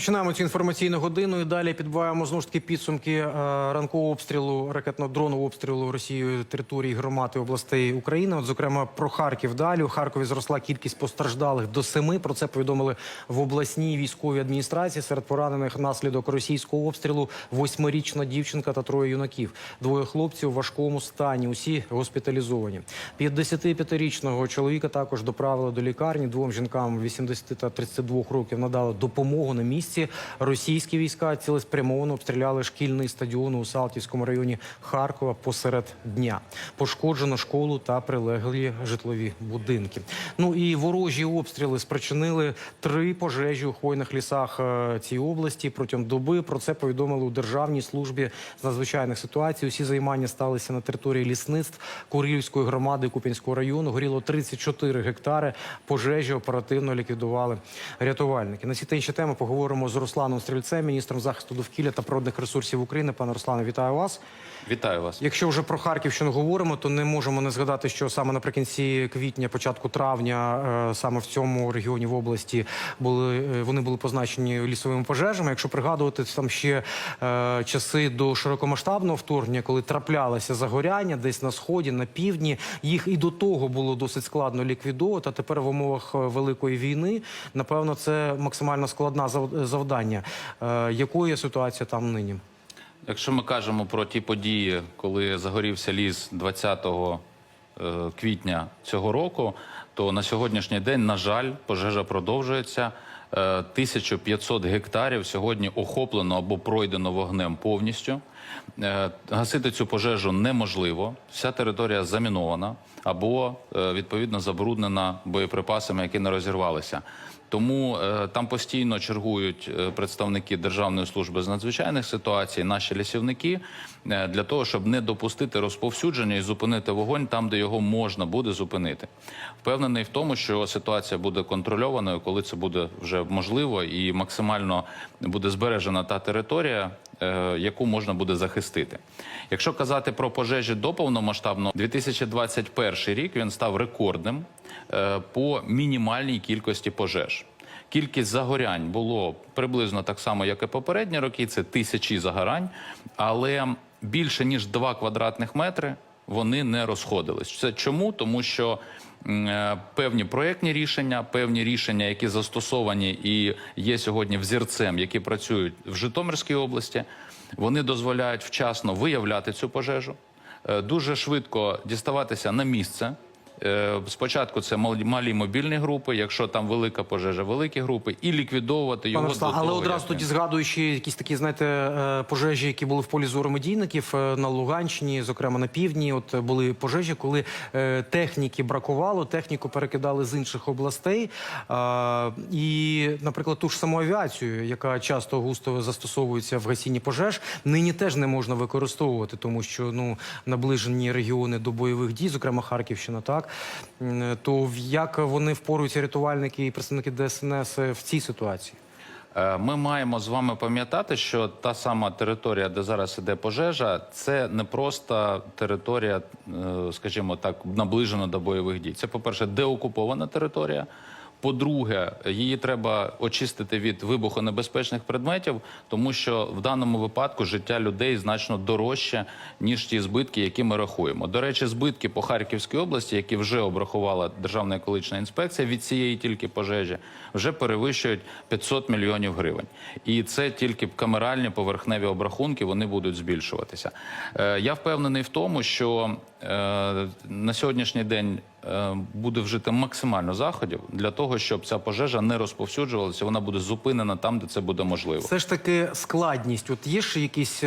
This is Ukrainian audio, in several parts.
Розпочинаємо цю інформаційну годину і далі підбиваємо знову ж таки підсумки е, ранкового обстрілу ракетно-дронового обстрілу Росією території громад і областей України. От, зокрема, про Харків далі у Харкові зросла кількість постраждалих до семи. Про це повідомили в обласній військовій адміністрації. Серед поранених наслідок російського обстрілу восьмирічна дівчинка та троє юнаків. Двоє хлопців у важкому стані. Усі госпіталізовані. 55-річного чоловіка також доправили до лікарні. Двом жінкам 80 та 32 років надали допомогу на місці. Російські війська цілеспрямовано обстріляли шкільний стадіон у Салтівському районі Харкова посеред дня. Пошкоджено школу та прилеглі житлові будинки. Ну і ворожі обстріли спричинили три пожежі у хвойних лісах е, цієї області протягом доби. Про це повідомили у Державній службі з надзвичайних ситуацій. Усі займання сталися на території лісництв Курилівської громади Куп'янського району. Горіло 34 гектари. Пожежі оперативно ліквідували рятувальники. На ці та інші теми поговоримо з Русланом Стрільцем, міністром захисту довкілля та природних ресурсів України. Пане Руслане, вітаю вас. Вітаю вас. Якщо вже про Харківщину говоримо, то не можемо не згадати, що саме наприкінці квітня, початку травня, е, саме в цьому регіоні в області були е, вони були позначені лісовими пожежами. Якщо пригадувати там ще е, часи до широкомасштабного вторгнення, коли траплялося загоряння десь на сході, на півдні, їх і до того було досить складно ліквідовувати. А тепер в умовах е, великої війни, напевно, це максимально складна завдання. Е, якою є ситуація там нині? Якщо ми кажемо про ті події, коли загорівся ліс 20 е, квітня цього року, то на сьогоднішній день, на жаль, пожежа продовжується. Е, 1500 гектарів сьогодні охоплено або пройдено вогнем повністю. Е, Гасити цю пожежу неможливо. Вся територія замінована або е, відповідно забруднена боєприпасами, які не розірвалися. Тому е, там постійно чергують е, представники Державної служби з надзвичайних ситуацій, наші лісівники, е, для того, щоб не допустити розповсюдження і зупинити вогонь там, де його можна буде зупинити. Впевнений в тому, що ситуація буде контрольованою, коли це буде вже можливо, і максимально буде збережена та територія, яку можна буде захистити. Якщо казати про пожежі до повномасштабного, 2021 рік він став рекордним по мінімальній кількості пожеж. Кількість загорянь було приблизно так само, як і попередні роки. Це тисячі загорань, але більше ніж 2 квадратних метри вони не розходились. Це чому? Тому що е, певні проєктні рішення, певні рішення, які застосовані і є сьогодні взірцем, які працюють в Житомирській області, вони дозволяють вчасно виявляти цю пожежу, е, дуже швидко діставатися на місце. Е, Спочатку це малі мобільні групи, якщо там велика пожежа, великі групи, і ліквідовувати його Пане Руслан, до але одразу як тоді згадуючи якісь такі, знаєте, е, пожежі, які були в полі зору медійників е, на Луганщині, зокрема на півдні. От були пожежі, коли техніки бракувало, техніку перекидали з інших областей. І, наприклад, ту ж саму авіацію, яка часто густо застосовується в гасінні пожеж, нині теж не можна використовувати, тому що ну наближені регіони до бойових дій, зокрема Харківщина, так то як вони впоруються рятувальники і представники ДСНС в цій ситуації? Е, Ми маємо з вами пам'ятати, що та сама територія, де зараз іде пожежа, це не просто територія, е, скажімо так, наближена до бойових дій. Це, по-перше, деокупована територія. По-друге, її треба очистити від вибухонебезпечних предметів, тому що в даному випадку життя людей значно дорожче, ніж ті збитки, які ми рахуємо. До речі, збитки по Харківській області, які вже обрахувала Державна екологічна інспекція від цієї тільки пожежі, вже перевищують 500 мільйонів гривень. І це тільки камеральні поверхневі обрахунки, вони будуть збільшуватися. Е, я впевнений в тому, що е, на сьогоднішній день буде вжити максимально заходів для того, щоб ця пожежа не розповсюджувалася. Вона буде зупинена там, де це буде можливо. Все ж таки складність. От є ж якісь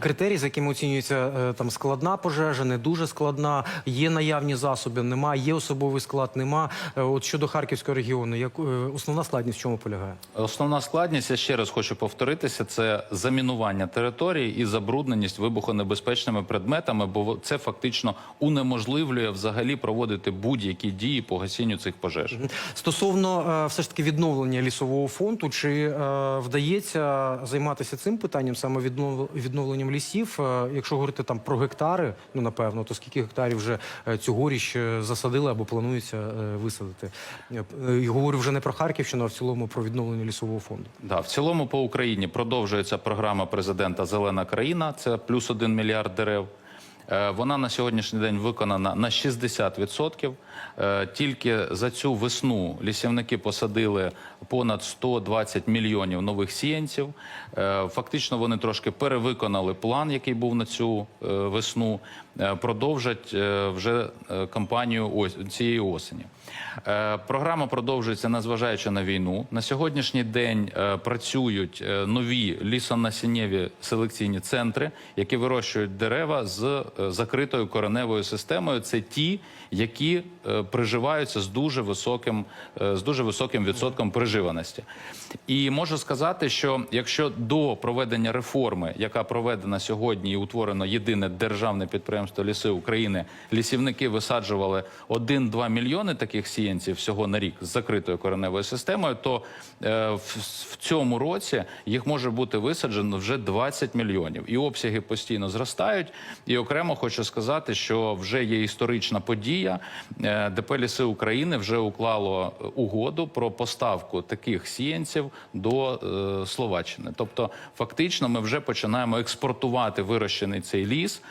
критерії, за якими оцінюється е, там складна пожежа, не дуже складна, є наявні засоби, нема, є особовий склад, нема. Е, от щодо Харківського регіону, як е, основна складність в чому полягає? Основна складність, я ще раз хочу повторитися, це замінування території і забрудненість вибухонебезпечними предметами, бо це фактично унеможливлює взагалі проводити будь-які дії по гасінню цих пожеж. Стосовно все ж таки відновлення лісового фонду, чи вдається займатися цим питанням саме відновлення відновленням лісів. Е, Якщо говорити там про гектари, ну напевно, то скільки гектарів вже е, цьогоріч е, засадили або планується висадити? І говорю вже не про Харківщину, а в цілому про відновлення лісового фонду. Да, в цілому по Україні продовжується програма президента Зелена країна. Це плюс один мільярд дерев. Е, Вона на сьогоднішній день виконана на 60%. Е, Тільки за цю весну лісівники посадили понад 120 мільйонів нових сіянців. Е, Фактично вони трошки перевиконали план, який був на цю весну. Продовжать вже кампанію цієї осені. Е, Програма продовжується, незважаючи на війну. На сьогоднішній день е, працюють е, нові лісонасіннєві селекційні центри, які вирощують дерева з закритою кореневою системою. Це ті, які приживаються з дуже високим, з дуже високим відсотком приживаності. І можу сказати, що якщо до проведення реформи, яка проведена сьогодні і утворено єдине державне підприємство Ліси України, лісівники висаджували 1-2 мільйони таких сіянців всього на рік з закритою кореневою системою, то е, в, цьому році їх може бути висаджено вже 20 мільйонів. І обсяги постійно зростають. І окремо хочу сказати, що вже є історична подія. Е, ДП Ліси України вже уклало угоду про поставку таких сіянців до е, Словаччини. Тобто, фактично, ми вже починаємо експортувати вирощений цей ліс.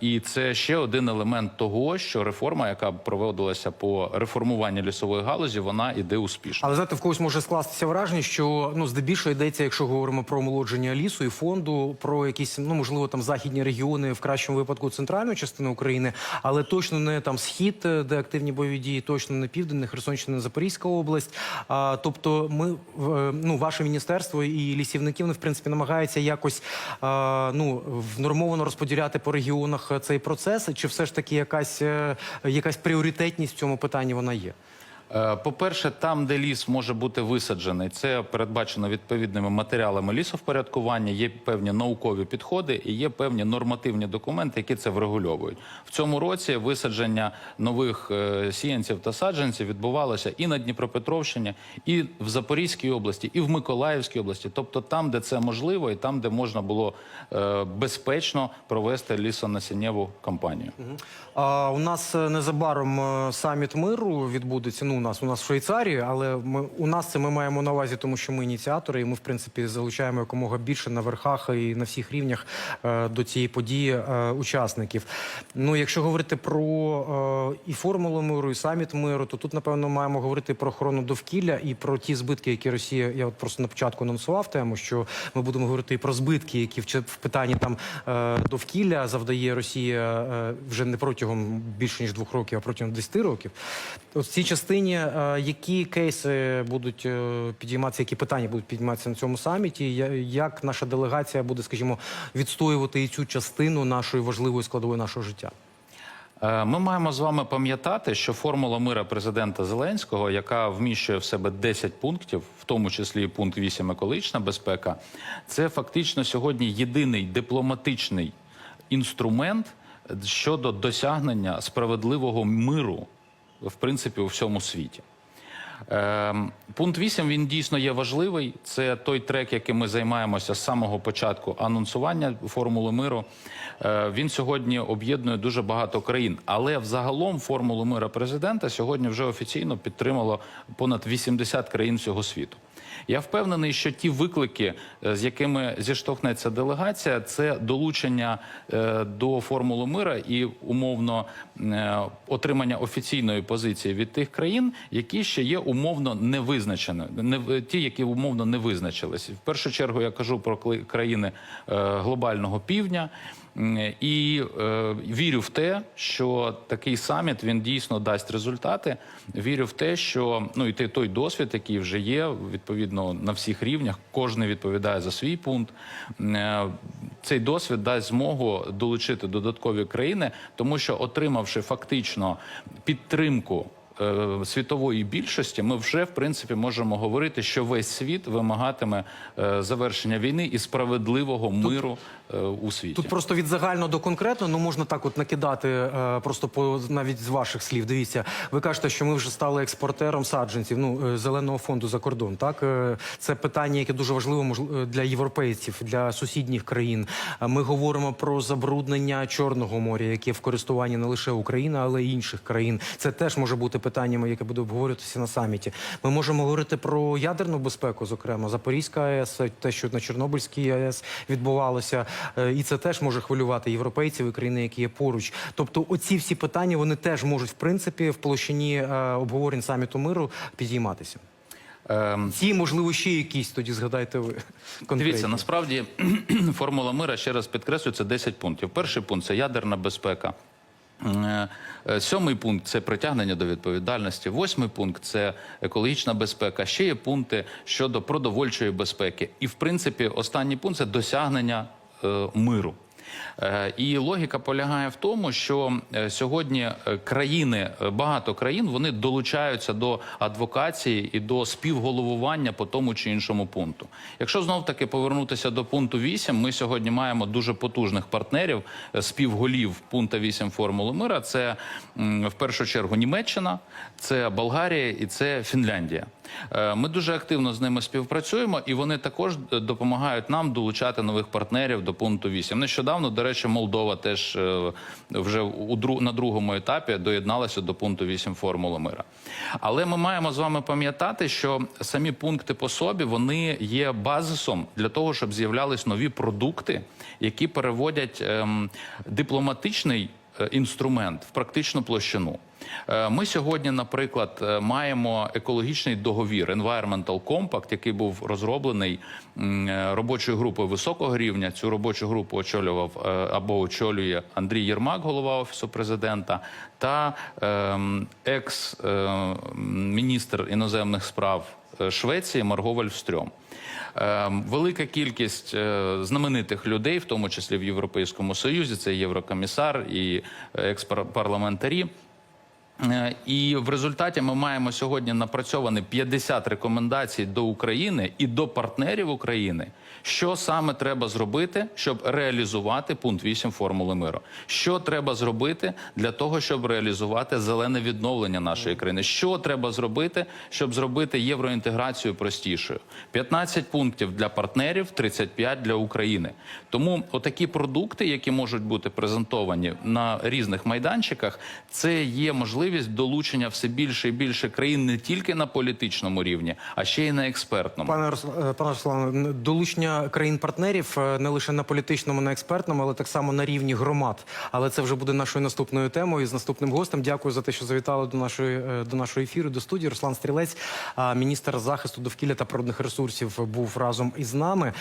І це ще один елемент того, що реформа, яка проводилася по реформуванню лісової галузі, вона іде успішно. Але знаєте, в когось може скластися враження, що ну здебільшого йдеться, якщо говоримо про омолодження лісу і фонду, про якісь ну можливо там західні регіони, в кращому випадку центральну частину України, але точно не там схід, е, де активні бойові дії, точно не південь, Херсонщина, Запорізька область. А тобто, ми в- е, ну ваше міністерство і лісівники вони в принципі намагаються якось а, ну внормовано розподіляти по регіонах е, цей процес, чи все ж таки якась якась пріоритетність в цьому питанні вона є? Е, По-перше, там, де ліс може бути висаджений, це передбачено відповідними матеріалами лісовпорядкування, є певні наукові підходи і є певні нормативні документи, які це врегульовують. В цьому році висадження нових е, сіянців та саджанців відбувалося і на Дніпропетровщині, і в Запорізькій області, і в Миколаївській області, тобто там, де це можливо, і там, де можна було е, безпечно провести лісонасіннєву кампанію. А у нас незабаром саміт миру відбудеться. Ну, нас у нас в Швейцарії, але ми у нас це ми маємо на увазі, тому що ми ініціатори, і ми в принципі залучаємо якомога більше на верхах і на всіх рівнях е, до цієї події е, учасників. Ну, якщо говорити про е, і формулу миру, і саміт миру, то тут напевно маємо говорити про охорону довкілля і про ті збитки, які Росія. Я от просто на початку анонсував тему, що ми будемо говорити і про збитки, які в, в питанні там е, довкілля завдає Росія е, вже не протягом більше ніж двох років, а протягом 10 років. От в цій частині е, які кейси будуть е, підійматися, які питання будуть підійматися на цьому саміті? Як наша делегація буде, скажімо, відстоювати і цю частину нашої важливої складової нашого життя? Е, Ми маємо з вами пам'ятати, що формула мира президента Зеленського, яка вміщує в себе 10 пунктів, в тому числі і пункт 8 екологічна безпека, це фактично сьогодні єдиний дипломатичний інструмент щодо досягнення справедливого миру, в принципі, у всьому світі. Ем, Пункт 8, він дійсно є важливий. Це той трек, яким ми займаємося з самого початку анонсування формули миру. Е, Він сьогодні об'єднує дуже багато країн. Але взагалом формулу мира президента сьогодні вже офіційно підтримало понад 80 країн всього світу. Я впевнений, що ті виклики, е, з якими зіштовхнеться делегація, це долучення е, до формули мира і умовно е, отримання офіційної позиції від тих країн, які ще є умовно не в- ті, які умовно не визначились. В першу чергу я кажу про країни глобального півдня. І е, вірю в те, що такий саміт він дійсно дасть результати. Вірю в те, що ну і той досвід, який вже є, відповідно на всіх рівнях, кожен відповідає за свій пункт. Е, Цей досвід дасть змогу долучити додаткові країни, тому що отримавши фактично підтримку світової більшості, ми вже в принципі можемо говорити, що весь світ вимагатиме е, завершення війни і справедливого миру е, у світі. Тут просто від загально до конкретно, ну можна так от накидати е, просто по навіть з ваших слів. Дивіться, ви кажете, що ми вже стали експортером саджанців, ну е, зеленого фонду за кордон. Так Е, це питання, яке дуже важливо е, для європейців, для сусідніх країн. Е, Ми говоримо про забруднення Чорного моря, яке в користуванні не лише України, але й інших країн. Це теж може бути питанням, яке буде обговорюватися на саміті. Ми можемо говорити про ядерну безпеку, зокрема Запорізька АЕС, те, що на Чорнобильській АЕС відбувалося, Е, і це теж може хвилювати європейців і країни, які є поруч. Тобто, оці всі питання вони теж можуть в принципі в площині е, обговорень саміту миру підійматися. Ем, Ці можливо ще якісь тоді згадайте ви конкретні. Дивіться, насправді формула мира ще раз підкреслюю, це 10 пунктів. Перший пункт це ядерна безпека. Е, Сьомий пункт це притягнення до відповідальності. Восьмий пункт це екологічна безпека. Ще є пункти щодо продовольчої безпеки. І, в принципі, останній пункт це досягнення е, миру. Е, І логіка полягає в тому, що е, сьогодні е, країни, багато країн, вони долучаються до адвокації і до співголовування по тому чи іншому пункту. Якщо знов таки повернутися до пункту 8, ми сьогодні маємо дуже потужних партнерів, співголів пункта 8 формули мира. Це в першу чергу Німеччина, це Болгарія і це Фінляндія. Е, Ми дуже активно з ними співпрацюємо, і вони також допомагають нам долучати нових партнерів до пункту 8. Нещодавно, до речі, Молдова теж е, вже у на другому етапі доєдналася до пункту 8 формули мира. Але ми маємо з вами пам'ятати, що самі пункти по собі вони є базисом для того, щоб з'являлись нові продукти, які переводять ем, дипломатичний інструмент в практичну площину. Е, Ми сьогодні, наприклад, е, маємо екологічний договір Environmental Compact, який був розроблений е, робочою групою високого рівня. Цю робочу групу очолював е, або очолює Андрій Єрмак, голова офісу президента, та ем, екс-міністр іноземних справ е, Швеції Марго Вальфстрьом. Е, Велика кількість е, знаменитих людей, в тому числі в Європейському Союзі, це єврокомісар і е, експарламентарі. Е, І в результаті ми маємо сьогодні напрацьовані 50 рекомендацій до України і до партнерів України, що саме треба зробити, щоб реалізувати пункт 8 формули миру. Що треба зробити для того, щоб реалізувати зелене відновлення нашої країни? Що треба зробити, щоб зробити євроінтеграцію простішою? 15 пунктів для партнерів, 35 для України. Тому отакі продукти, які можуть бути презентовані на різних майданчиках, це є можливість долучення все більше і більше країн не тільки на політичному рівні, а ще й на експертному. Пане е, пане Руслане, долучення країн-партнерів е, не лише на політичному, на експертному, але так само на рівні громад. Але це вже буде нашою наступною темою з наступним гостем. Дякую за те, що завітали до нашої е, до нашої ефіру, до студії. Руслан Стрілець, міністр захисту довкілля та природних ресурсів, був разом із нами.